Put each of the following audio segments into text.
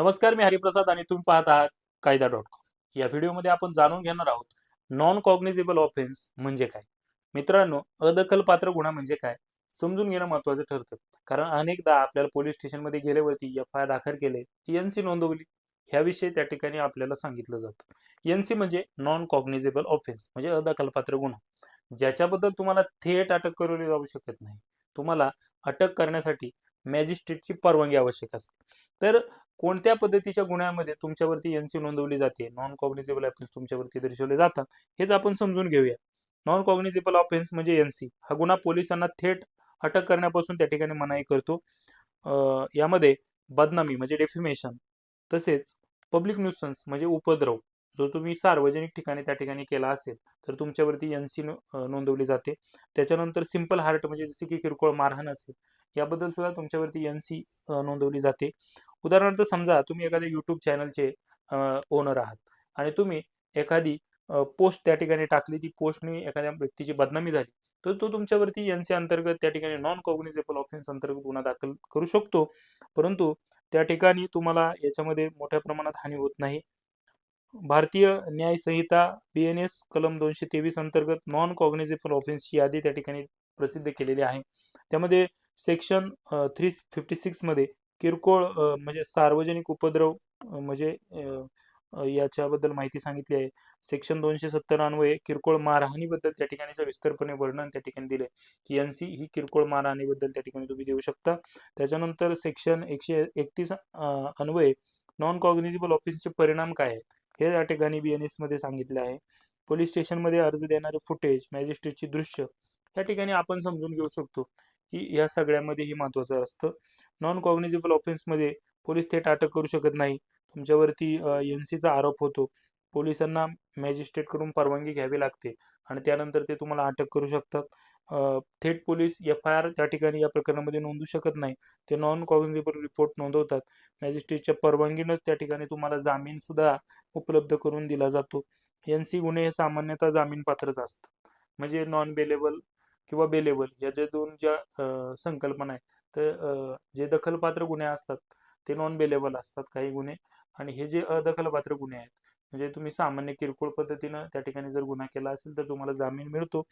नमस्कार मी हरिप्रसाद आणि तुम्ही पाहत आहात कायदा डॉट कॉम. या व्हिडिओमध्ये आपण जाणून घेणार आहोत नॉन कॉग्निझेबल ऑफेन्स म्हणजे काय? मित्रांनो अदखलपात्र गुन्हा म्हणजे काय? समजून घेणं महत्वाचं ठरतं. कारण अनेकदा आपल्याला पोलीस स्टेशनमध्ये गेल्यावरती एफ आय आर दाखल केले एनसी नोंदवली. ह्याविषयी त्या ठिकाणी आपल्याला सांगितलं जातं. एनसी म्हणजे नॉन कॉग्निझेबल ऑफेन्स म्हणजे अदखलपात्र गुन्हा. ज्याच्याबद्दल तुम्हाला थेट अटक करवली जाऊ शकत नाही. तुम्हाला अटक करण्यासाठी मॅजिस्ट्रेटची परवानगी आवश्यक असते. तर कोणत्या पद्धतीच्या गुन्ह्यामध्ये तुमच्यावरती एनसी नोंदवली जाते? नॉन कॉग्निझेबल ऑफेन्स तुमच्यावरती दर्शवले जातात. हेच आपण समजून घेऊया. नॉन कॉग्निझेबल ऑफेन्स म्हणजे एनसी हा गुन्हा पोलिसांना थेट अटक करण्यापासून त्या ठिकाणी मनाई करतो. यामध्ये बदनामी म्हणजे डेफिमेशन तसेच पब्लिक न्यूसन्स म्हणजे उपद्रव. जो तुम्ही सार्वजनिक ठिकाणी त्या ठिकाणी केला असेल तर तुमच्यावरती एनसी नोंदवली जाते. त्याच्यानंतर सिंपल हार्ट म्हणजे जसे की किरकोळ मारहाण असेल याबद्दल सुद्धा तुमच्यावरती एनसी नोंदवली जाते. उदाहरणार्थ समजा तुम्ही एखाद्या युट्यूब चॅनलचे ओनर आहात आणि तुम्ही एखादी पोस्ट त्या ठिकाणी टाकली ती पोस्टने एखाद्या व्यक्तीची बदनामी झाली तर तो तुमच्यावरती एनसी अंतर्गत त्या ठिकाणी नॉन कॉग्निझेबल ऑफेन्स अंतर्गत गुन्हा दाखल करू शकतो. परंतु त्या ठिकाणी तुम्हाला याच्यामध्ये मोठ्या प्रमाणात हानी होत नाही. भारतीय न्याय संहिता बी एन एस कलम दोनशे तेवीस अंतर्गत नॉन कॉग्निझेबल ऑफेन्सची यादी त्या ठिकाणी प्रसिद्ध केलेली आहे. त्यामध्ये सेक्शन थ्री फिफ्टी सिक्समध्ये किरकोळ म्हणजे सार्वजनिक उपद्रव म्हणजे याच्याबद्दल माहिती सांगितली आहे. सेक्शन दोनशे सत्तर अन्वये किरकोळ मारहाणीबद्दल त्या ठिकाणी सविस्तरपणे वर्णन त्या ठिकाणी दिले की एन सी ही किरकोळ मारहाणीबद्दल त्या ठिकाणी तुम्ही देऊ शकता. त्याच्यानंतर सेक्शन एकशे एकतीस अन्वये नॉन कॉग्निजिबल ऑफिसचे परिणाम काय आहेत? हे या ठिकाणी बी एनमध्ये सांगितले आहे. पोलीस स्टेशनमध्ये अर्ज देणारे फुटेज मॅजिस्ट्रेटची दृश्य या ठिकाणी आपण समजून घेऊ शकतो की या सगळ्यामध्ये हे महत्वाचं असतं. नॉन कॉग्निझेबल ऑफेन्समध्ये पोलीस थेट अटक करू शकत नाही. तुमच्यावरती एन सीचा आरोप होतो. पोलिसांना मॅजिस्ट्रेटकडून परवानगी घ्यावी लागते आणि त्यानंतर ते तुम्हाला अटक करू शकतात. थेट पोलीस एफ आय आर त्या ठिकाणी या प्रकरणामध्ये नोंदवू शकत नाही ते नॉन कॉग्निझेबल रिपोर्ट नोंदवतात. मॅजिस्ट्रेटच्या परवानगीनंच त्या ठिकाणी तुम्हाला जामीन सुद्धा उपलब्ध करून दिला जातो. एन सी गुन्हे हे सामान्यतः जामीन पात्रच असतात. म्हणजे नॉन बेलेबल किंवा बेलेबल या ज्या दोन ज्या संकल्पना आहेत तर जे दखलपात्र गुन्हे असतात ते नॉन बेलेबल असतात काही गुन्हे. आणि हे जे अदखलपात्र गुन्हे आहेत म्हणजे तुम्ही सामान्य किरकोळ पद्धतीनं त्या ठिकाणी जर गुन्हा केला असेल तर तुम्हाला जामीन मिळतो.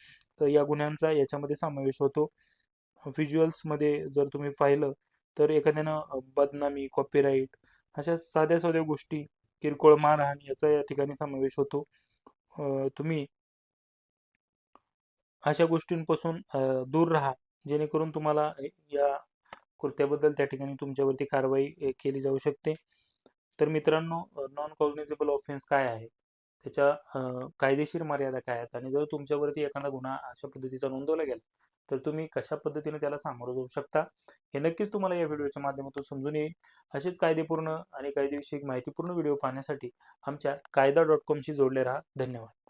तर या गुन्ह्यांचा याच्यामध्ये समावेश होतो. व्हिज्युअल्समध्ये जर तुम्ही पाहिलं तर एखाद्यानं बदनामी कॉपीराईट अशा साध्या साध्या गोष्टी किरकोळ मारहाण याचा या ठिकाणी समावेश होतो. तुम्ही अशा गोष्टींपासून दूर राहा जेणेकरून तुम्हाला या कृत्याबद्दल त्या ठिकाणी तुमच्यावरती कारवाई केली जाऊ शकते. तर मित्रांनो नॉन कॉग्निझेबल ऑफेन्स काय आहे? त्याच्या कायदेशीर मर्यादा काय आहेत? आणि जर तुमच्यावरती एखादा गुन्हा अशा पद्धतीचा नोंदवला गेला तर तुम्ही कशा पद्धतीने त्याला सामोरं जाऊ शकता? हे नक्कीच तुम्हाला या व्हिडिओच्या माध्यमातून समजून येईल. असेच कायदेपूर्ण आणि कायदेविषयक माहितीपूर्ण व्हिडिओ पाहण्यासाठी आमच्या कायदा डॉट कॉमशी जोडले राहा. धन्यवाद.